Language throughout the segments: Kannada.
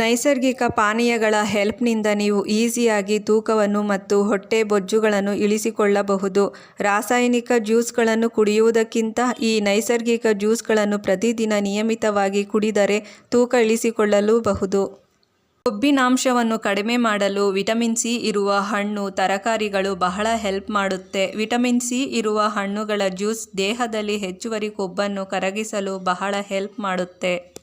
ನೈಸರ್ಗಿಕ ಪಾನೀಯಗಳ ಹೆಲ್ಪ್ನಿಂದ ನೀವು ಈಸಿಯಾಗಿ ತೂಕವನ್ನು ಮತ್ತು ಹೊಟ್ಟೆ ಬೊಜ್ಜುಗಳನ್ನು ಇಳಿಸಿಕೊಳ್ಳಬಹುದು. ರಾಸಾಯನಿಕ ಜ್ಯೂಸ್ಗಳನ್ನು ಕುಡಿಯುವುದಕ್ಕಿಂತ ಈ ನೈಸರ್ಗಿಕ ಜ್ಯೂಸ್ಗಳನ್ನು ಪ್ರತಿದಿನ ನಿಯಮಿತವಾಗಿ ಕುಡಿದರೆ ತೂಕ ಇಳಿಸಿಕೊಳ್ಳಲೂಬಹುದು. ಕೊಬ್ಬಿನಾಂಶವನ್ನು ಕಡಿಮೆ ಮಾಡಲು ವಿಟಮಿನ್ ಸಿ ಇರುವ ಹಣ್ಣು ತರಕಾರಿಗಳು ಬಹಳ ಹೆಲ್ಪ್ ಮಾಡುತ್ತೆ. ವಿಟಮಿನ್ ಸಿ ಇರುವ ಹಣ್ಣುಗಳ ಜ್ಯೂಸ್ ದೇಹದಲ್ಲಿ ಹೆಚ್ಚುವರಿ ಕೊಬ್ಬನ್ನು ಕರಗಿಸಲು ಬಹಳ ಹೆಲ್ಪ್ ಮಾಡುತ್ತೆ.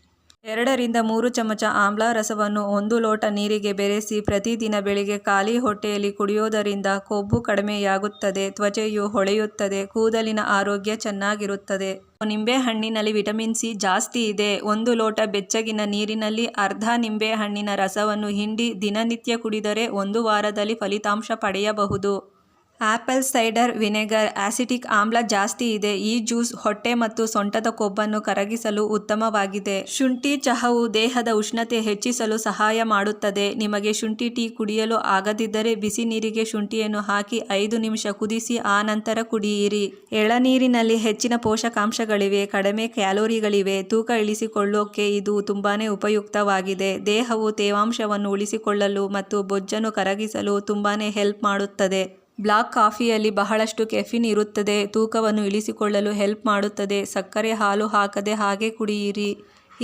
ಎರಡರಿಂದ ಮೂರು ಚಮಚ ಆಮ್ಲ ರಸವನ್ನು ಒಂದು ಲೋಟ ನೀರಿಗೆ ಬೆರೆಸಿ ಪ್ರತಿದಿನ ಬೆಳಿಗ್ಗೆ ಖಾಲಿ ಹೊಟ್ಟೆಯಲ್ಲಿ ಕುಡಿಯೋದರಿಂದ ಕೊಬ್ಬು ಕಡಿಮೆಯಾಗುತ್ತದೆ, ತ್ವಚೆಯು ಹೊಳೆಯುತ್ತದೆ, ಕೂದಲಿನ ಆರೋಗ್ಯ ಚೆನ್ನಾಗಿರುತ್ತದೆ. ನಿಂಬೆಹಣ್ಣಿನಲ್ಲಿ ವಿಟಮಿನ್ ಸಿ ಜಾಸ್ತಿ ಇದೆ. ಒಂದು ಲೋಟ ಬೆಚ್ಚಗಿನ ನೀರಿನಲ್ಲಿ ಅರ್ಧ ನಿಂಬೆಹಣ್ಣಿನ ರಸವನ್ನು ಹಿಂಡಿ ದಿನನಿತ್ಯ ಕುಡಿದರೆ ಒಂದು ವಾರದಲ್ಲಿ ಫಲಿತಾಂಶ ಪಡೆಯಬಹುದು. ಆಪಲ್ ಸೈಡರ್ ವಿನೆಗರ್, ಆಸಿಟಿಕ್ ಆಮ್ಲ ಜಾಸ್ತಿ ಇದೆ. ಈ ಜ್ಯೂಸ್ ಹೊಟ್ಟೆ ಮತ್ತು ಸೊಂಟದ ಕೊಬ್ಬನ್ನು ಕರಗಿಸಲು ಉತ್ತಮವಾಗಿದೆ. ಶುಂಠಿ ಚಹಾವು ದೇಹದ ಉಷ್ಣತೆ ಹೆಚ್ಚಿಸಲು ಸಹಾಯ ಮಾಡುತ್ತದೆ. ನಿಮಗೆ ಶುಂಠಿ ಟೀ ಕುಡಿಯಲು ಆಗದಿದ್ದರೆ ಬಿಸಿ ನೀರಿಗೆ ಶುಂಠಿಯನ್ನು ಹಾಕಿ ಐದು ನಿಮಿಷ ಕುದಿಸಿ ಆ ನಂತರ ಕುಡಿಯಿರಿ. ಎಳನೀರಿನಲ್ಲಿ ಹೆಚ್ಚಿನ ಪೋಷಕಾಂಶಗಳಿವೆ. ಕಡಿಮೆ ಕ್ಯಾಲೋರಿಗಳಿವೆ. ತೂಕ ಇಳಿಸಿಕೊಳ್ಳೋಕೆ ಇದು ತುಂಬಾನೇ ಉಪಯುಕ್ತವಾಗಿದೆ. ದೇಹವು ತೇವಾಂಶವನ್ನು ಉಳಿಸಿಕೊಳ್ಳಲು ಮತ್ತು ಬೊಜ್ಜನ್ನು ಕರಗಿಸಲು ತುಂಬಾನೇ ಹೆಲ್ಪ್ ಮಾಡುತ್ತದೆ. ಬ್ಲಾಕ್ ಕಾಫಿಯಲ್ಲಿ ಬಹಳಷ್ಟು ಕೆಫಿನ್ ಇರುತ್ತದೆ. ತೂಕವನ್ನು ಇಳಿಸಿಕೊಳ್ಳಲು ಹೆಲ್ಪ್ ಮಾಡುತ್ತದೆ. ಸಕ್ಕರೆ ಹಾಲು ಹಾಕದೆ ಹಾಗೆ ಕುಡಿಯಿರಿ.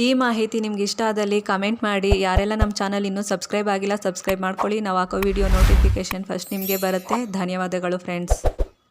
ಈ ಮಾಹಿತಿ ನಿಮ್ಗೆ ಇಷ್ಟ ಆದಲ್ಲಿ ಕಮೆಂಟ್ ಮಾಡಿ. ಯಾರೆಲ್ಲ ನಮ್ಮ ಚಾನಲ್ ಇನ್ನೂ ಸಬ್ಸ್ಕ್ರೈಬ್ ಆಗಿಲ್ಲ, ಸಬ್ಸ್ಕ್ರೈಬ್ ಮಾಡ್ಕೊಳ್ಳಿ. ನಾವು ಹಾಕೋ ವಿಡಿಯೋ ನೋಟಿಫಿಕೇಷನ್ ಫಸ್ಟ್ ನಿಮಗೆ ಬರುತ್ತೆ. ಧನ್ಯವಾದಗಳು, ಫ್ರೆಂಡ್ಸ್.